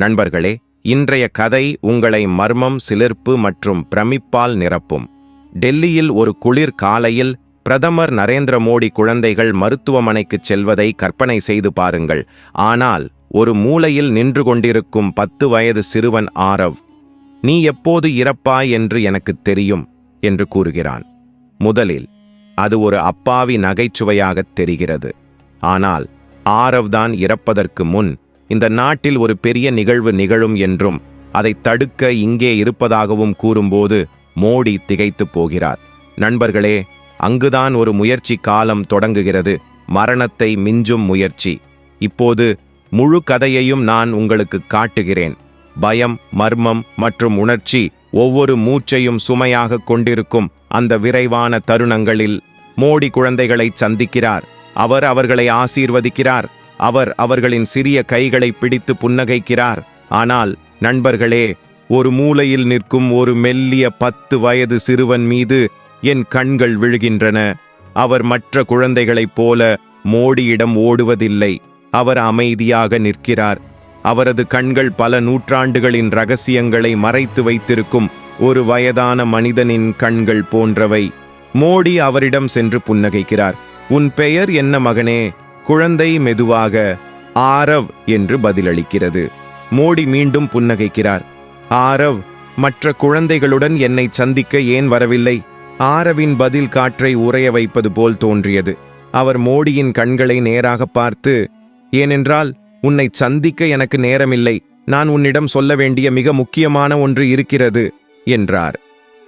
நண்பர்களே இன்றைய கதை உங்களை மர்மம் சிலிர்ப்பு மற்றும் பிரமிப்பால் நிரப்பும். டெல்லியில் ஒரு குளிர் காலையில் பிரதமர் நரேந்திர மோடி குழந்தைகள் மருத்துவமனைக்குச் செல்வதை கற்பனை செய்து பாருங்கள். ஆனால் ஒரு மூலையில் நின்று கொண்டிருக்கும் பத்து வயது சிறுவன் ஆரவ் நீ எப்போது இறப்பாய் என்று எனக்கு தெரியும் என்று கூறுகிறான். முதலில் அது ஒரு அப்பாவி நகைச்சுவையாகத் தெரிகிறது. ஆனால் ஆரவ் தான் இறப்பதற்கு முன் இந்த நாட்டில் ஒரு பெரிய நிகழ்வு நிகழும் என்றும் அதை தடுக்க இங்கே இருப்பதாகவும் கூறும்போது மோடி திகைத்துப் போகிறார். நண்பர்களே அங்குதான் ஒரு முயற்சி காலம் தொடங்குகிறது. மரணத்தை மிஞ்சும் முயற்சி. இப்போது முழு கதையையும் நான் உங்களுக்கு காட்டுகிறேன். பயம் மர்மம் மற்றும் உணர்ச்சி ஒவ்வொரு மூச்சையும் சுமையாக கொண்டிருக்கும் அந்த விரைவான தருணங்களில் மோடி குழந்தைகளை சந்திக்கிறார். அவர் அவர்களை ஆசீர்வதிக்கிறார். அவர் அவர்களின் சிறிய கைகளை பிடித்து புன்னகைக்கிறார். ஆனால் நண்பர்களே ஒரு மூலையில் நிற்கும் ஒரு மெல்லிய பத்து வயது சிறுவன் மீது என் கண்கள் விழுகின்றன. அவர் மற்ற குழந்தைகளைப் போல மோடியிடம் ஓடுவதில்லை. அவர் அமைதியாக நிற்கிறார். அவரது கண்கள் பல நூற்றாண்டுகளின் ரகசியங்களை மறைத்து வைத்திருக்கும் ஒரு வயதான மனிதனின் கண்கள் போன்றவை. மோடி அவரிடம் சென்று புன்னகைக்கிறார். உன் பெயர் என்ன மகனே? குழந்தை மெதுவாக ஆரவ் என்று பதிலளிக்கிறது. மோடி மீண்டும் புன்னகைக்கிறார். ஆரவ் மற்ற குழந்தைகளுடன் என்னை சந்திக்க ஏன் வரவில்லை? ஆரவின் பதில் காற்றை உறைய வைப்பது போல் தோன்றியது. அவர் மோடியின் கண்களை நேராக பார்த்து ஏனென்றால் உன்னை சந்திக்க எனக்கு நேரமில்லை. நான் உன்னிடம் சொல்ல வேண்டிய மிக முக்கியமான ஒன்று இருக்கிறது என்றார்.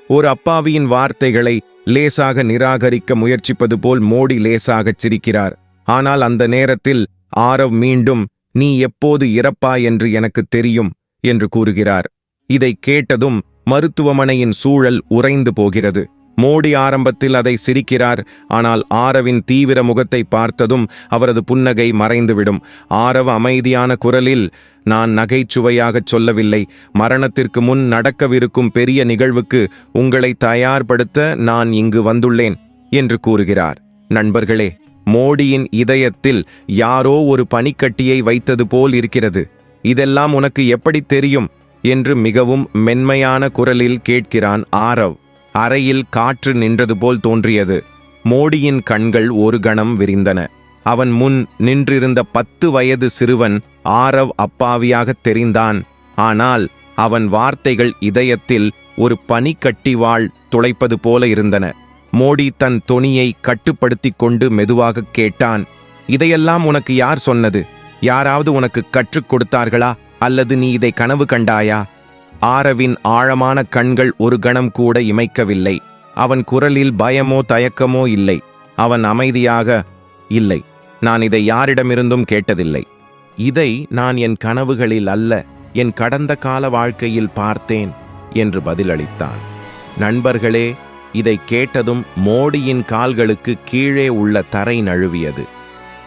ஒரு அப்பாவியின் வார்த்தைகளை லேசாக நிராகரிக்க முயற்சிப்பது போல் மோடி லேசாகச் சிரிக்கிறார். ஆனால் அந்த நேரத்தில் ஆரவ் மீண்டும் நீ எப்போது இறப்பாய் என்று எனக்கு தெரியும் என்று கூறுகிறார். இதை கேட்டதும் மருத்துவமனையின் சூழல் உறைந்து போகிறது. மோடி ஆரம்பத்தில் அதை சிரிக்கிறார் ஆனால் ஆரவின் தீவிர முகத்தை பார்த்ததும் அவரது புன்னகை மறைந்துவிடும். ஆரவ் அமைதியான குரலில் நான் நகைச்சுவையாகச் சொல்லவில்லை. மரணத்திற்கு முன் நடக்கவிருக்கும் பெரிய நிகழ்வுக்கு உங்களை தயார்படுத்த நான் இங்கு வந்துள்ளேன் என்று கூறுகிறார். நண்பர்களே மோடியின் இதயத்தில் யாரோ ஒரு பனிக்கட்டியை வைத்தது போல் இருக்கிறது. இதெல்லாம் உனக்கு எப்படி தெரியும்? என்று மிகவும் மென்மையான குரலில் கேட்கிறான் ஆரவ். அறையில் காற்று நின்றது போல் தோன்றியது. மோடியின் கண்கள் ஒரு கணம் விரிந்தன. அவன் முன் நின்றிருந்த பத்து வயது சிறுவன் ஆரவ் அப்பாவியாகத் தெரிந்தான். ஆனால் அவன் வார்த்தைகள் இதயத்தில் ஒரு பனிக்கட்டி வாழ் துளைப்பது போல இருந்தன. மோடி தன் தொனியை கட்டுப்படுத்திக் கொண்டு மெதுவாகக் கேட்டான் இதையெல்லாம் உனக்கு யார் சொன்னது? யாராவது உனக்கு கற்றுக் கொடுத்தார்களா? அல்லது நீ இதை கனவு கண்டாயா? ஆரவின் ஆழமான கண்கள் ஒரு கணம் கூட இமைக்கவில்லை. அவன் குரலில் பயமோ தயக்கமோ இல்லை. அவன் அமைதியாக இல்லை நான் இதை யாரிடமிருந்தும் கேட்டதில்லை. இதை நான் என் கனவுகளில் அல்ல என் கடந்த கால வாழ்க்கையில் பார்த்தேன் என்று பதிலளித்தான். நண்பர்களே இதை கேட்டதும் மோடியின் கால்களுக்கு கீழே உள்ள தரை நழுவியது.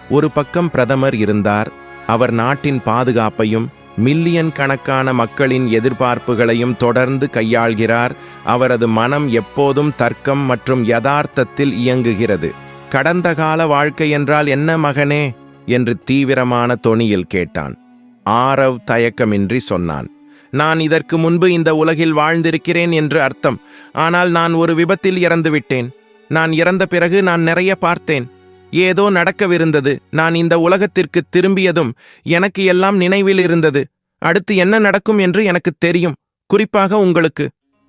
ஒரு பக்கம் பிரதமர் இருந்தார் அவர் நாட்டின் பாதுகாப்பையும் மில்லியன் கணக்கான மக்களின் எதிர்பார்ப்புகளையும் தொடர்ந்து கையாள்கிறார் அவரது மனம் எப்போதும் தர்க்கம் மற்றும் யதார்த்தத்தில் இயங்குகிறது. கடந்த கால வாழ்க்கை என்றால் என்ன மகனே? என்று தீவிரமான தொனியில் கேட்டான். ஆரவ் தயக்கமின்றி சொன்னான். நான் இதற்கு முன்பு இந்த உலகில் வாழ்ந்திருக்கிறேன் என்று அர்த்தம். ஆனால் நான் ஒரு விபத்தில் இறந்துவிட்டேன். நான் இறந்த பிறகு நான் நிறைய பார்த்தேன். ஏதோ நடக்கவிருந்தது. நான் இந்த உலகத்திற்கு திரும்பியதும் எனக்கு எல்லாம் நினைவில் இருந்தது. அடுத்து என்ன நடக்கும் என்று எனக்கு தெரியும். குறிப்பாக உங்களுக்கு.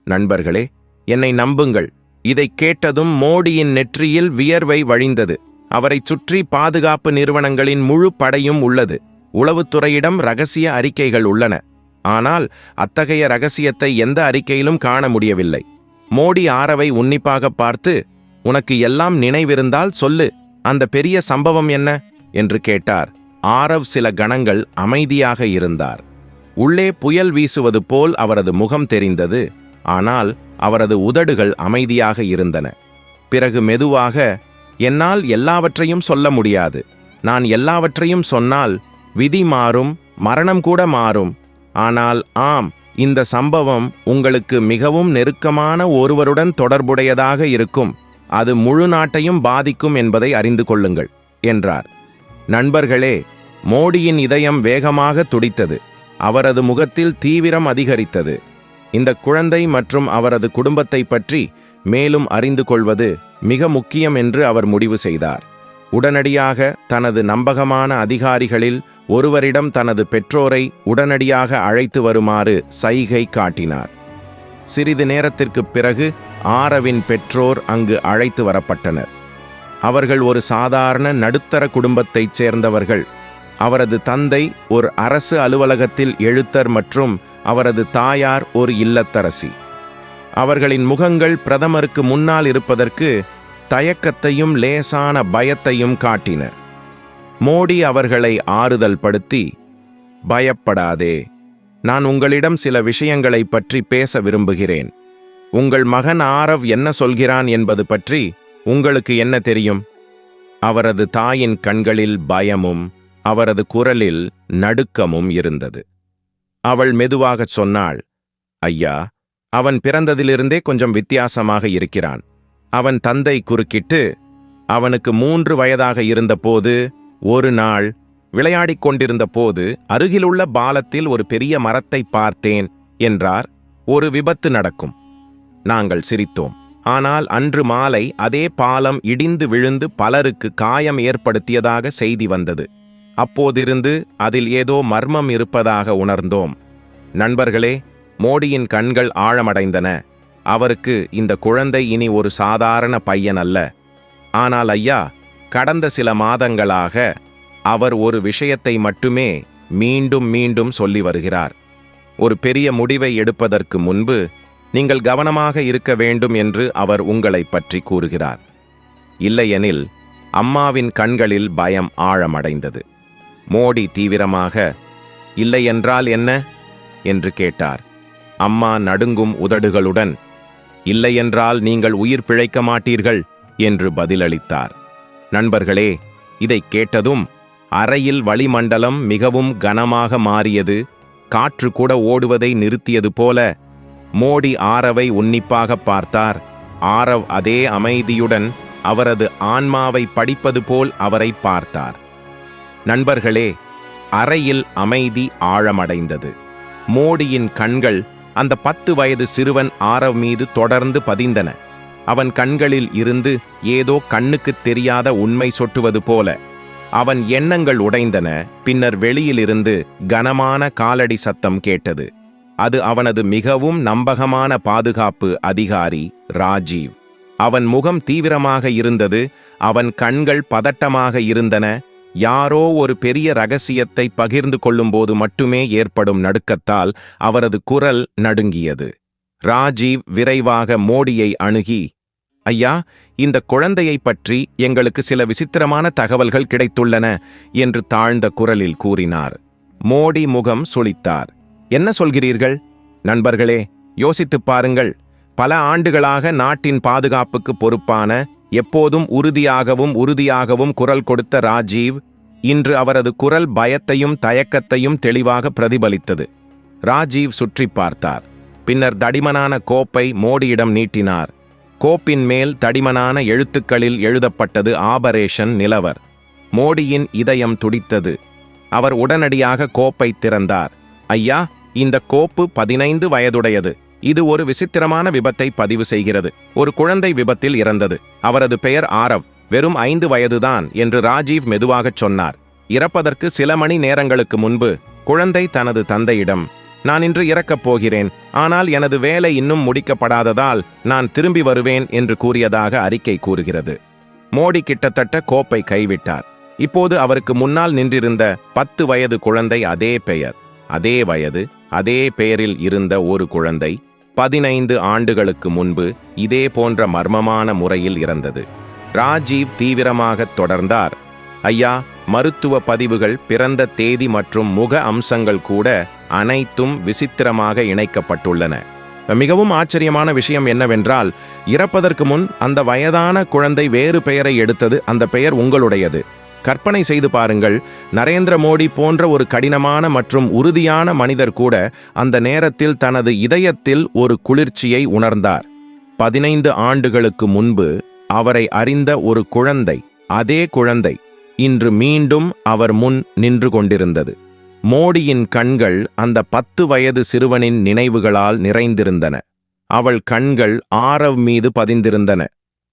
நண்பர்களே என்னை நம்புங்கள். இதை கேட்டதும் மோடியின் நெற்றியில் வியர்வை வழிந்தது. அவரைச் சுற்றி பாதுகாப்பு நிறுவனங்களின் முழு படையும் உள்ளது. உளவுத்துறையிடம் ரகசிய அறிக்கைகள் உள்ளன. ஆனால் அத்தகைய ரகசியத்தை எந்த அறிக்கையிலும் காண முடியவில்லை. மோடி ஆரவை உன்னிப்பாக பார்த்து உனக்கு எல்லாம் நினைவிருந்தால் சொல்லு அந்த பெரிய சம்பவம் என்ன? என்று கேட்டார். ஆரவ் சில கணங்கள் அமைதியாக இருந்தார். உள்ளே புயல் வீசுவது போல் அவரது முகம் தெரிந்தது. ஆனால் அவரது உதடுகள் அமைதியாக இருந்தன. பிறகு மெதுவாக என்னால் எல்லாவற்றையும் சொல்ல முடியாது. நான் எல்லாவற்றையும் சொன்னால் விதி மாறும் மரணம் கூட மாறும் ஆனால் ஆம் இந்த சம்பவம் உங்களுக்கு மிகவும் நெருக்கமான ஒருவருடன் தொடர்புடையதாக இருக்கும். அது முழு நாட்டையும் பாதிக்கும் என்பதை அறிந்து கொள்ளுங்கள் என்றார். நண்பர்களே மோடியின் இதயம் வேகமாக துடித்தது. அவரது முகத்தில் தீவிரம் அதிகரித்தது. இந்த குழந்தை மற்றும் அவரது குடும்பத்தை பற்றி மேலும் அறிந்து கொள்வது மிக முக்கியம் என்று அவர் முடிவு செய்தார். உடனடியாக தனது நம்பகமான அதிகாரிகளில் ஒருவரிடம் தனது பெற்றோரை உடனடியாக அழைத்து வருமாறு சைகை காட்டினார். சிறிது நேரத்திற்குப் பிறகு ஆரவின் பெற்றோர் அங்கு அழைத்து வரப்பட்டனர். அவர்கள் ஒரு சாதாரண நடுத்தர குடும்பத்தைச் சேர்ந்தவர்கள். அவரது தந்தை ஒரு அரசு அலுவலகத்தில் எழுத்தர் மற்றும் அவரது தாயார் ஒரு இல்லத்தரசி. அவர்களின் முகங்கள் பிரதமருக்கு முன்னால் இருப்பதற்கு தயக்கத்தையும் லேசான பயத்தையும் காட்டின. மோடி அவர்களை ஆறுதல் படுத்தி பயப்படாதே. நான் உங்களிடம் சில விஷயங்களை பற்றி பேச விரும்புகிறேன். உங்கள் மகன் ஆரவ் என்ன சொல்கிறான் என்பது பற்றி உங்களுக்கு என்ன தெரியும்? அவரது தாயின் கண்களில் பயமும் அவரது குரலில் நடுக்கமும் இருந்தது. அவள் மெதுவாகச் சொன்னாள் ஐயா அவன் பிறந்ததிலிருந்தே கொஞ்சம் வித்தியாசமாக இருக்கிறான். அவன் தந்தை குறுக்கிட்டு அவனுக்கு மூன்று வயதாக இருந்தபோது ஒரு நாள் விளையாடிக் கொண்டிருந்த போது அருகிலுள்ள பாலத்தில் ஒரு பெரிய மரத்தை பார்த்தேன் என்றார். ஒரு விபத்து நடக்கும். நாங்கள் சிரித்தோம். ஆனால் அன்று மாலை அதே பாலம் இடிந்து விழுந்து பலருக்கு காயம் ஏற்படுத்தியதாக செய்தி வந்தது. அப்போதிருந்து அதில் ஏதோ மர்மம் இருப்பதாக உணர்ந்தோம். நண்பர்களே மோடியின் கண்கள் ஆழமடைந்தன. அவருக்கு இந்த குழந்தை இனி ஒரு சாதாரண பையன் அல்ல. ஆனால் ஐயா கடந்த சில மாதங்களாக அவர் ஒரு விஷயத்தை மட்டுமே மீண்டும் மீண்டும் சொல்லி வருகிறார். ஒரு பெரிய முடிவை எடுப்பதற்கு முன்பு நீங்கள் கவனமாக இருக்க வேண்டும் என்று அவர் உங்களை பற்றி கூறுகிறார். இல்லையெனில் அம்மாவின் கண்களில் பயம் ஆழமடைந்தது. மோடி தீவிரமாக இல்லையென்றால் என்ன? என்று கேட்டார். அம்மா நடுங்கும் உதடுகளுடன் இல்லையென்றால் நீங்கள் உயிர் பிழைக்க மாட்டீர்கள் என்று பதிலளித்தார். நண்பர்களே இதைக் கேட்டதும் அறையில் வளிமண்டலம் மிகவும் கனமாக மாறியது. காற்று கூட ஓடுவதை நிறுத்தியது போல மோடி ஆரவை உன்னிப்பாக பார்த்தார். ஆரவ் அதே அமைதியுடன் அவரது ஆன்மாவை படிப்பது போல் அவரை பார்த்தார். நண்பர்களே அறையில் அமைதி ஆழமடைந்தது. மோடியின் கண்கள் அந்த பத்து வயது சிறுவன் ஆரவ் மீது தொடர்ந்து பதிந்தன. அவன் கண்களில் இருந்து ஏதோ கண்ணுக்குத் தெரியாத உண்மை சொட்டுவது போல. அவன் எண்ணங்கள் உடைந்தன பின்னர் வெளியிலிருந்து கனமான காலடி சத்தம் கேட்டது. அது அவனது மிகவும் நம்பகமான பாதுகாப்பு அதிகாரி ராஜீவ். அவன் முகம் தீவிரமாக இருந்தது அவன் கண்கள் பதட்டமாக இருந்தன யாரோ ஒரு பெரிய ரகசியத்தை பகிர்ந்து கொள்ளும்போது மட்டுமே ஏற்படும் நடுக்கத்தால் அவரது குரல் நடுங்கியது. ராஜீவ் விரைவாக மோடியை அணுகி ஐயா இந்த குழந்தையைப் பற்றி எங்களுக்கு சில விசித்திரமான தகவல்கள் கிடைத்துள்ளன என்று தாழ்ந்த குரலில் கூறினார். மோடி முகம் சுழித்தார் என்ன சொல்கிறீர்கள்? நண்பர்களே யோசித்துப் பாருங்கள். பல ஆண்டுகளாக நாட்டின் பாதுகாப்புக்கு பொறுப்பான எப்போதும் உறுதியாகவும் உறுதியாகவும் குரல் கொடுத்த ராஜீவ் இன்று அவரது குரல் பயத்தையும் தயக்கத்தையும் தெளிவாக பிரதிபலித்தது. ராஜீவ் சுற்றி பார்த்தார். பின்னர் தடிமனான கோப்பை மோடியிடம் நீட்டினார். கோப்பின் மேல் தடிமனான எழுத்துக்களில் எழுதப்பட்டது ஆபரேஷன் நிலவர். மோடியின் இதயம் துடித்தது. அவர் உடனடியாக கோப்பை திறந்தார். ஐயா இந்த கோப்பு பதினைந்து வயதுடையது. இது ஒரு விசித்திரமான விபத்தை பதிவு செய்கிறது. ஒரு குழந்தை விபத்தில் இறந்தது. அவரது பெயர் ஆரவ். வெறும் ஐந்து வயதுதான் என்று ராஜீவ் மெதுவாகச் சொன்னார். இறப்பதற்கு சில மணி நேரங்களுக்கு முன்பு குழந்தை தனது தந்தையிடம் நான் இன்று இறக்கப் போகிறேன். ஆனால் எனது வேலை இன்னும் முடிக்கப்படாததால் நான் திரும்பி வருவேன் என்று கூறியதாக அறிக்கை கூறுகிறது. மோடி கிட்டத்தட்ட கோப்பை கைவிட்டார். இப்போது அவருக்கு முன்னால் நின்றிருந்த பத்து வயது குழந்தை அதே பெயர். அதே வயது அதே பெயரில் இருந்த ஒரு குழந்தை பதினைந்து ஆண்டுகளுக்கு முன்பு இதே போன்ற மர்மமான முறையில் இறந்தது. ராஜீவ் தீவிரமாக தொடர்ந்தார். ஐயா மருத்துவ பதிவுகள் பிறந்த தேதி மற்றும் முக அம்சங்கள் கூட அனைத்தும் விசித்திரமாக இணைக்கப்பட்டுள்ளன. மிகவும் ஆச்சரியமான விஷயம் என்னவென்றால் இறப்பதற்கு முன் அந்த வயதான குழந்தை வேறு பெயரை எடுத்தது அந்த பெயர் உங்களுடையது. கற்பனை செய்து பாருங்கள் நரேந்திர மோடி போன்ற ஒரு கடினமான மற்றும் உறுதியான மனிதர் கூட அந்த நேரத்தில் தனது இதயத்தில் ஒரு குளிர்ச்சியை உணர்ந்தார். பதினைந்து ஆண்டுகளுக்கு முன்பு அவரை அறிந்த ஒரு குழந்தை அதே குழந்தை இன்று மீண்டும் அவர் முன் நின்று கொண்டிருந்தது. மோடியின் கண்கள் அந்த பத்து வயது சிறுவனின் நினைவுகளால் நிறைந்திருந்தன. அவள் கண்கள் ஆரவ் மீது பதிந்திருந்தன.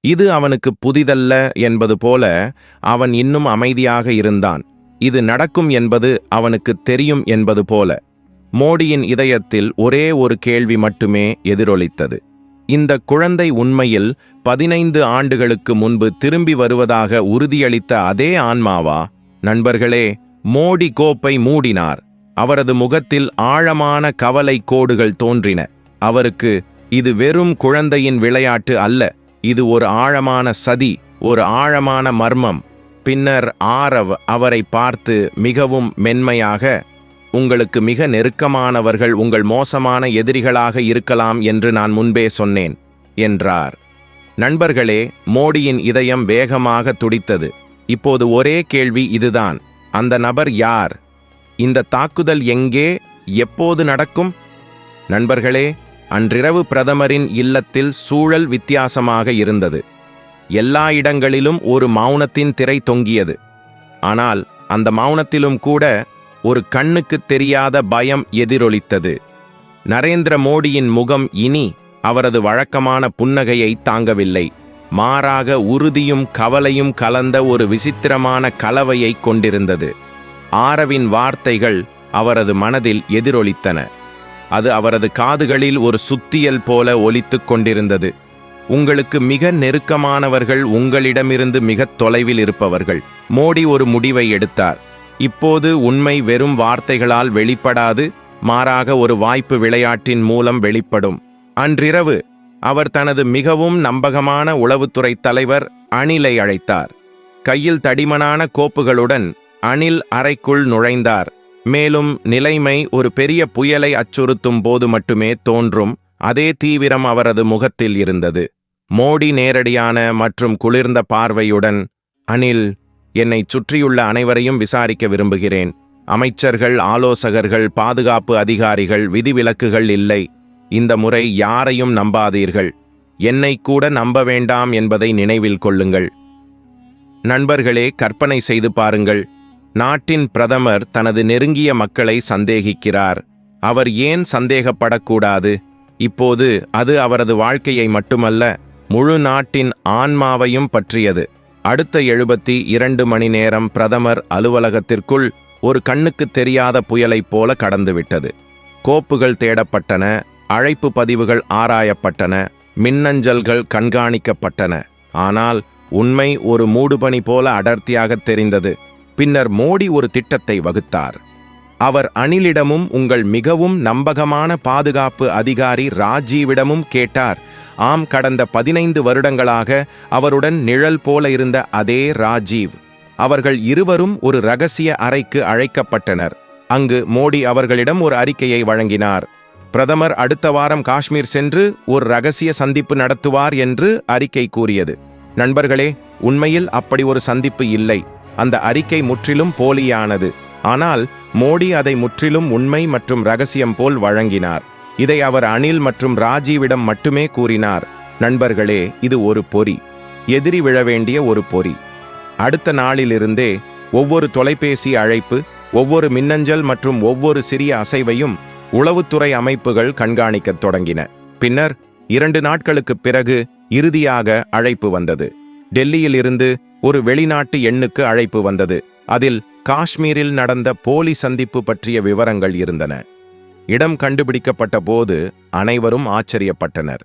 இது அவனுக்கு புதிதல்ல என்பது போல அவன் இன்னும் அமைதியாக இருந்தான். இது நடக்கும் என்பது அவனுக்கு தெரியும் என்பது போல. மோடியின் இதயத்தில் ஒரே ஒரு கேள்வி மட்டுமே எதிரொலித்தது. இந்த குழந்தை உண்மையில் பதினைந்து ஆண்டுகளுக்கு முன்பு திரும்பி வருவதாக உறுதியளித்த அதே ஆன்மாவா? நண்பர்களே மோடி கோப்பை மூடினார். அவரது முகத்தில் ஆழமான கவலை கோடுகள் தோன்றின. அவருக்கு இது வெறும் குழந்தையின் விளையாட்டு அல்ல. இது ஒரு ஆழமான சதி ஒரு ஆழமான மர்மம். பின்னர் ஆரவ் அவரை பார்த்து மிகவும் மென்மையாக உங்களுக்கு மிக நெருக்கமானவர்கள் உங்கள் மோசமான எதிரிகளாக இருக்கலாம் என்று நான் முன்பே சொன்னேன் என்றார். நண்பர்களே மோடியின் இதயம் வேகமாக துடித்தது. இப்போது ஒரே கேள்வி இதுதான். அந்த நபர் யார்? இந்த தாக்குதல் எங்கே? எப்போது நடக்கும்? நண்பர்களே அன்றிரவு பிரதமரின் இல்லத்தில் சூழல் வித்தியாசமாக இருந்தது. எல்லா இடங்களிலும் ஒரு மௌனத்தின் திரை தொங்கியது. ஆனால் அந்த மௌனத்திலும் கூட ஒரு கண்ணுக்குத் தெரியாத பயம் எதிரொலித்தது. நரேந்திர மோடியின் முகம் இனி அவரது வழக்கமான புன்னகையை தாங்கவில்லை. மாறாக உறுதியும் கவலையும் கலந்த ஒரு விசித்திரமான கலவையைக் கொண்டிருந்தது. ஆரவின் வார்த்தைகள் அவரது மனதில் எதிரொலித்தன. அது அவரது காதுகளில் ஒரு சுத்தியல் போல ஒலித்துக் கொண்டிருந்தது. உங்களுக்கு மிக நெருக்கமானவர்கள் உங்களிடமிருந்து மிகத் தொலைவில் இருப்பவர்கள். மோடி ஒரு முடிவை எடுத்தார். இப்போது உண்மை வெறும் வார்த்தைகளால் வெளிப்படாது மாறாக ஒரு வாய்ப்பு விளையாட்டின் மூலம் வெளிப்படும். அன்றிரவு அவர் தனது மிகவும் நம்பகமான உளவுத்துறை தலைவர் அனிலை அழைத்தார். கையில் தடிமனான கோப்புகளுடன் அணில் அறைக்குள் நுழைந்தார். மேலும் நிலைமை ஒரு பெரிய புயலை அச்சுறுத்தும் போது மட்டுமே தோன்றும். அதே தீவிரம் அவரது முகத்தில் இருந்தது. மோடி நேரடியான மற்றும் குளிர்ந்த பார்வையுடன் அனில் என்னை சுற்றியுள்ள அனைவரையும் விசாரிக்க விரும்புகிறேன். அமைச்சர்கள் ஆலோசகர்கள் பாதுகாப்பு அதிகாரிகள் விதிவிலக்குகள் இல்லை. இந்த முறை யாரையும் நம்பாதீர்கள். என்னை கூட நம்ப வேண்டாம் என்பதை நினைவில் கொள்ளுங்கள். நண்பர்களே கற்பனை செய்து பாருங்கள். நாட்டின் பிரதமர் தனது நெருங்கிய மக்களை சந்தேகிக்கிறார். அவர் ஏன் சந்தேகப்படக்கூடாது? இப்போது அது அவரது வாழ்க்கையை மட்டுமல்ல முழு நாட்டின் ஆன்மாவையும் பற்றியது. அடுத்த எழுபத்தி இரண்டு மணி நேரம் பிரதமர் அலுவலகத்திற்குள் ஒரு கண்ணுக்குத் தெரியாத புயலைப் போல கடந்துவிட்டது. கோப்புகள் தேடப்பட்டன அழைப்பு பதிவுகள் ஆராயப்பட்டன மின்னஞ்சல்கள் கண்காணிக்கப்பட்டன. ஆனால் உண்மை ஒரு மூடுபனி போல அடர்த்தியாகத் தெரிந்தது. பின்னர் மோடி ஒரு திட்டத்தை வகுத்தார். அவர் அணிலிடமும் உங்கள் மிகவும் நம்பகமான பாதுகாப்பு அதிகாரி ராஜீவிடமும் கேட்டார். ஆம் கடந்த பதினைந்து வருடங்களாக அவருடன் நிழல் போல இருந்த அதே ராஜீவ். அவர்கள் இருவரும் ஒரு ரகசிய அறைக்கு அழைக்கப்பட்டனர். அங்கு மோடி அவர்களிடம் ஒரு அறிக்கையை வழங்கினார். பிரதமர் அடுத்த வாரம் காஷ்மீர் சென்று ஒரு ரகசிய சந்திப்பு நடத்துவார் என்று அறிக்கை கூறியது. நண்பர்களே உண்மையில் அப்படி ஒரு சந்திப்பு இல்லை. அந்த அறிக்கை முற்றிலும் போலியானது. ஆனால் மோடி அதை முற்றிலும் உண்மை மற்றும் ரகசியம் போல் வழங்கினார். இதை அவர் அனில் மற்றும் ராஜீவிடம் மட்டுமே கூறினார். நண்பர்களே இது ஒரு பொறி. எதிரி விழ வேண்டிய ஒரு பொறி. அடுத்த நாளிலிருந்தே ஒவ்வொரு தொலைபேசி அழைப்பு ஒவ்வொரு மின்னஞ்சல் மற்றும் ஒவ்வொரு சிறிய அசைவையும் உளவுத்துறை அமைப்புகள் கண்காணிக்கத் தொடங்கின. பின்னர் இரண்டு நாட்களுக்குப் பிறகு இறுதியாக அழைப்பு வந்தது. டெல்லியில் இருந்து ஒரு வெளிநாட்டு எண்ணுக்கு அழைப்பு வந்தது. அதில் காஷ்மீரில் நடந்த போலி சந்திப்பு பற்றிய விவரங்கள் இருந்தன. இடம் கண்டுபிடிக்கப்பட்ட போது அனைவரும் ஆச்சரியப்பட்டனர்.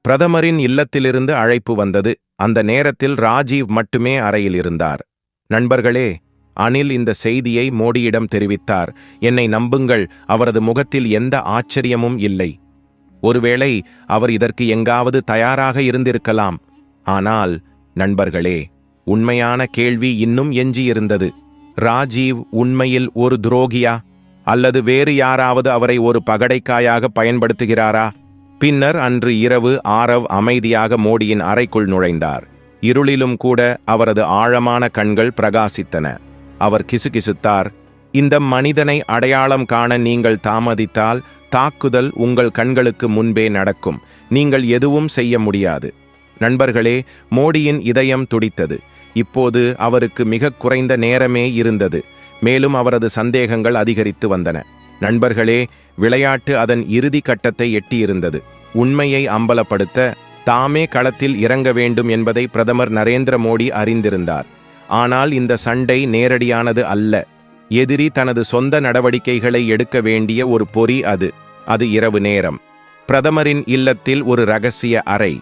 பிரதமரின் இல்லத்திலிருந்து அழைப்பு வந்தது. அந்த நேரத்தில் ராஜீவ் மட்டுமே அறையில் இருந்தார். நண்பர்களே அனில் இந்த செய்தியை மோடியிடம் தெரிவித்தார். என்னை நம்புங்கள் அவரது முகத்தில் எந்த ஆச்சரியமும் இல்லை. ஒருவேளை அவர் இதற்கு எங்காவது தயாராக இருந்திருக்கலாம். ஆனால் நண்பர்களே உண்மையான கேள்வி இன்னும் எஞ்சியிருந்தது. ராஜீவ் உண்மையில் ஒரு துரோகியா? அல்லது வேறு யாராவது அவரை ஒரு பகடைக்காயாக பயன்படுத்துகிறாரா? பின்னர் அன்று இரவு ஆரவ் அமைதியாக மோடியின் அறைக்குள் நுழைந்தார். இருளிலும் கூட அவரது ஆழமான கண்கள் பிரகாசித்தன. அவர் கிசுகிசுத்தார். இந்த மனிதனை அடையாளம் காண நீங்கள் தாமதித்தால் தாக்குதல் உங்கள் கண்களுக்கு முன்பே நடக்கும். நீங்கள் எதுவும் செய்ய முடியாது. நண்பர்களே மோடியின் இதயம் துடித்தது. இப்போது அவருக்கு மிக குறைந்த நேரமே இருந்தது. மேலும் அவரது சந்தேகங்கள் அதிகரித்து வந்தன. நண்பர்களே விளையாட்டு அதன் இறுதி கட்டத்தை எட்டியிருந்தது. உண்மையை அம்பலப்படுத்த தாமே களத்தில் இறங்க வேண்டும் என்பதை பிரதமர் நரேந்திர மோடி அறிந்திருந்தார். ஆனால் இந்த சண்டை நேரடியானது அல்ல. எதிரி தனது சொந்த நடவடிக்கைகளை எடுக்க வேண்டிய ஒரு பொறி அது. அது இரவு நேரம். பிரதமரின் இல்லத்தில் ஒரு ரகசிய அறை.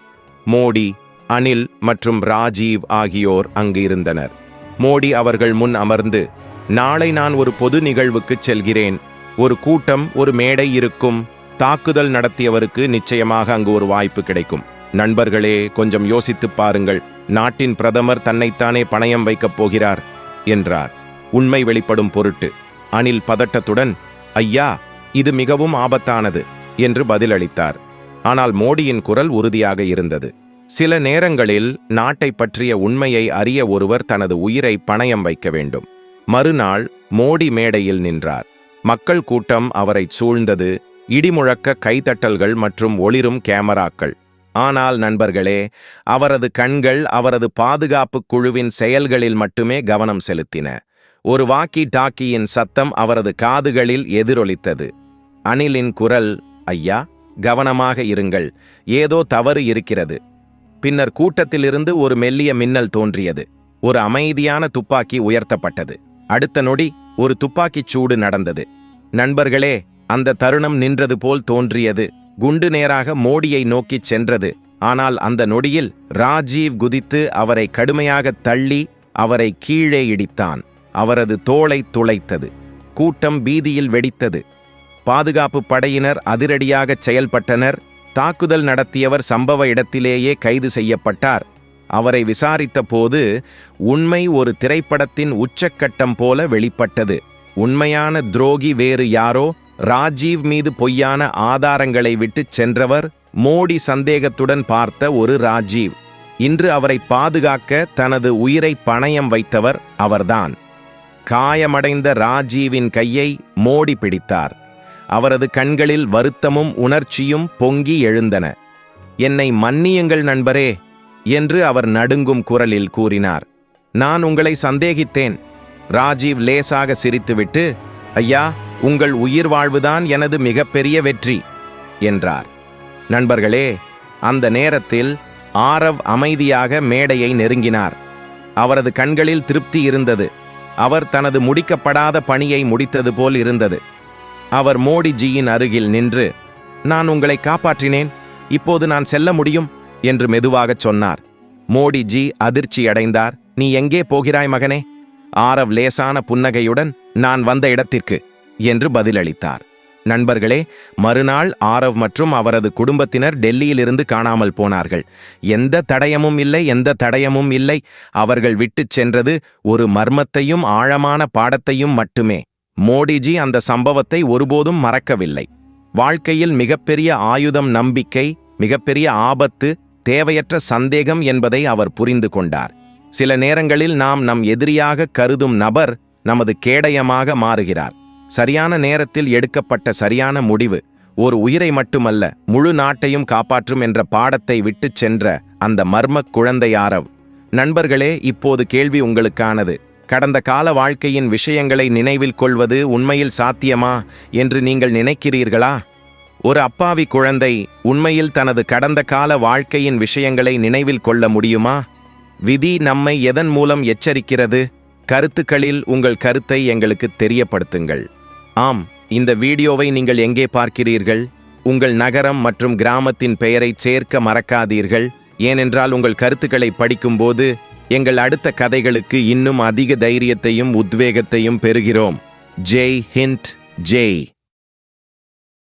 மோடி அனில் மற்றும் ராஜீவ் ஆகியோர் அங்கு இருந்தனர். மோடி அவர்கள் முன் அமர்ந்து நாளை நான் ஒரு பொது நிகழ்வுக்கு செல்கிறேன். ஒரு கூட்டம் ஒரு மேடை இருக்கும். தாக்குதல் நடத்தியவருக்கு நிச்சயமாக அங்கு ஒரு வாய்ப்பு கிடைக்கும். நண்பர்களே கொஞ்சம் யோசித்துப் பாருங்கள். நாட்டின் பிரதமர் தன்னைத்தானே பணயம் வைக்கப் போகிறார் என்றார். உண்மை வெளிப்படும் பொருட்டு. அனில் பதட்டத்துடன் ஐயா இது மிகவும் ஆபத்தானது என்று பதிலளித்தார். ஆனால் மோடியின் குரல் உறுதியாக இருந்தது. சில நேரங்களில் நாட்டை பற்றிய உண்மையை அறிய ஒருவர் தனது உயிரை பணயம் வைக்க வேண்டும். மறுநாள் மோடி மேடையில் நின்றார். மக்கள் கூட்டம் அவரை சூழ்ந்தது இடிமுழக்க கைதட்டல்கள் மற்றும் ஒளிரும் கேமராக்கள். ஆனால் நண்பர்களே அவரது கண்கள் அவரது பாதுகாப்பு குழுவின் செயல்களில் மட்டுமே கவனம் செலுத்தின. ஒரு வாக்கி டாக்கியின் சத்தம் அவரது காதுகளில் எதிரொலித்தது. அனிலின் குரல் ஐயா கவனமாக இருங்கள். ஏதோ தவறு இருக்கிறது. பின்னர் கூட்டத்திலிருந்து ஒரு மெல்லிய மின்னல் தோன்றியது. ஒரு அமைதியான துப்பாக்கி உயர்த்தப்பட்டது. அடுத்த நொடி ஒரு துப்பாக்கிச் சூடு நடந்தது. நண்பர்களே அந்த தருணம் நின்றது போல் தோன்றியது. குண்டு நேராக மோடியை நோக்கிச் சென்றது. ஆனால் அந்த நொடியில் ராஜீவ் குதித்து அவரை கடுமையாக தள்ளி அவரை கீழே இடித்தான். அவரது தோளை துளைத்தது. கூட்டம் பீதியில் வெடித்தது. பாதுகாப்பு படையினர் அதிரடியாக செயல்பட்டனர். தாக்குதல் நடத்தியவர் சம்பவ இடத்திலேயே கைது செய்யப்பட்டார். அவரை விசாரித்த போது உண்மை ஒரு திரைப்படத்தின் உச்சக்கட்டம் போல வெளிப்பட்டது. உண்மையான துரோகி வேறு யாரோ ராஜீவ் மீது பொய்யான ஆதாரங்களை விட்டுச் சென்றவர் மோடி சந்தேகத்துடன் பார்த்த ஒரு ராஜீவ். இன்று அவரை பாதுகாக்க தனது உயிரை பணயம் வைத்தவர் அவர்தான். காயமடைந்த ராஜீவின் கையை மோடி பிடித்தார். அவரது கண்களில் வருத்தமும் உணர்ச்சியும் பொங்கி எழுந்தன. என்னை மன்னியுங்கள் நண்பரே என்று அவர் நடுங்கும் குரலில் கூறினார். நான் உங்களை சந்தேகித்தேன். ராஜீவ் லேசாக சிரித்துவிட்டு ஐயா உங்கள் உயிர் வாழ்வுதான் எனது மிகப்பெரிய வெற்றி என்றார். நண்பர்களே அந்த நேரத்தில் ஆரவ் அமைதியாக மேடையை நெருங்கினார். அவரது கண்களில் திருப்தி இருந்தது. அவர் தனது முடிக்கப்படாத பணியை முடித்தது போல் இருந்தது. அவர் மோடிஜியின் அருகில் நின்று நான் உங்களை காப்பாற்றினேன் இப்போது நான் செல்ல முடியும்? என்று மெதுவாகச் சொன்னார். மோடிஜி அதிர்ச்சி அடைந்தார். நீ எங்கே போகிறாய் மகனே? ஆரவ் லேசான புன்னகையுடன் நான் வந்த இடத்திற்கு. என்று பதிலளித்தார். நண்பர்களே மறுநாள் ஆரவ் மற்றும் அவரது குடும்பத்தினர் டெல்லியிலிருந்து காணாமல் போனார்கள். எந்த தடயமும் இல்லை எந்த தடயமும் இல்லை. அவர்கள் விட்டுச் சென்றது ஒரு மர்மத்தையும் ஆழமான பாடத்தையும் மட்டுமே. மோடிஜி அந்த சம்பவத்தை ஒருபோதும் மறக்கவில்லை. வாழ்க்கையில் மிகப்பெரிய ஆயுதம் நம்பிக்கை மிகப்பெரிய ஆபத்து தேவையற்ற சந்தேகம் என்பதை அவர் புரிந்து கொண்டார். சில நேரங்களில் நாம் நம் எதிரியாக கருதும் நபர் நமது கேடயமாக மாறுகிறார். சரியான நேரத்தில் எடுக்கப்பட்ட சரியான முடிவு ஒரு உயிரை மட்டுமல்ல முழு நாட்டையும் காப்பாற்றும் என்ற பாடத்தை விட்டுச் சென்ற அந்த மர்மக் குழந்தையாரவ். நண்பர்களே இப்போது கேள்வி உங்களுக்கானது. கடந்த கால வாழ்க்கையின் விஷயங்களை நினைவில் கொள்வது உண்மையில் சாத்தியமா என்று நீங்கள் நினைக்கிறீர்களா? ஒரு அப்பாவி குழந்தை உண்மையில் தனது கடந்த கால வாழ்க்கையின் விஷயங்களை நினைவில் கொள்ள முடியுமா? விதி நம்மை எதன் மூலம் எச்சரிக்கிறது? கருத்துக்களில் உங்கள் கருத்தை எங்களுக்கு தெரியப்படுத்துங்கள். ஆம் இந்த வீடியோவை நீங்கள் எங்கே பார்க்கிறீர்கள்? உங்கள் நகரம் மற்றும் கிராமத்தின் பெயரை சேர்க்க மறக்காதீர்கள். ஏனென்றால் உங்கள் கருத்துக்களை படிக்கும்போது எங்கள் அடுத்த கதைகளுக்கு இன்னும் அதிக தைரியத்தையும் உத்வேகத்தையும் பெறுகிறோம். ஜெய் ஹிண்ட் ஜெய்.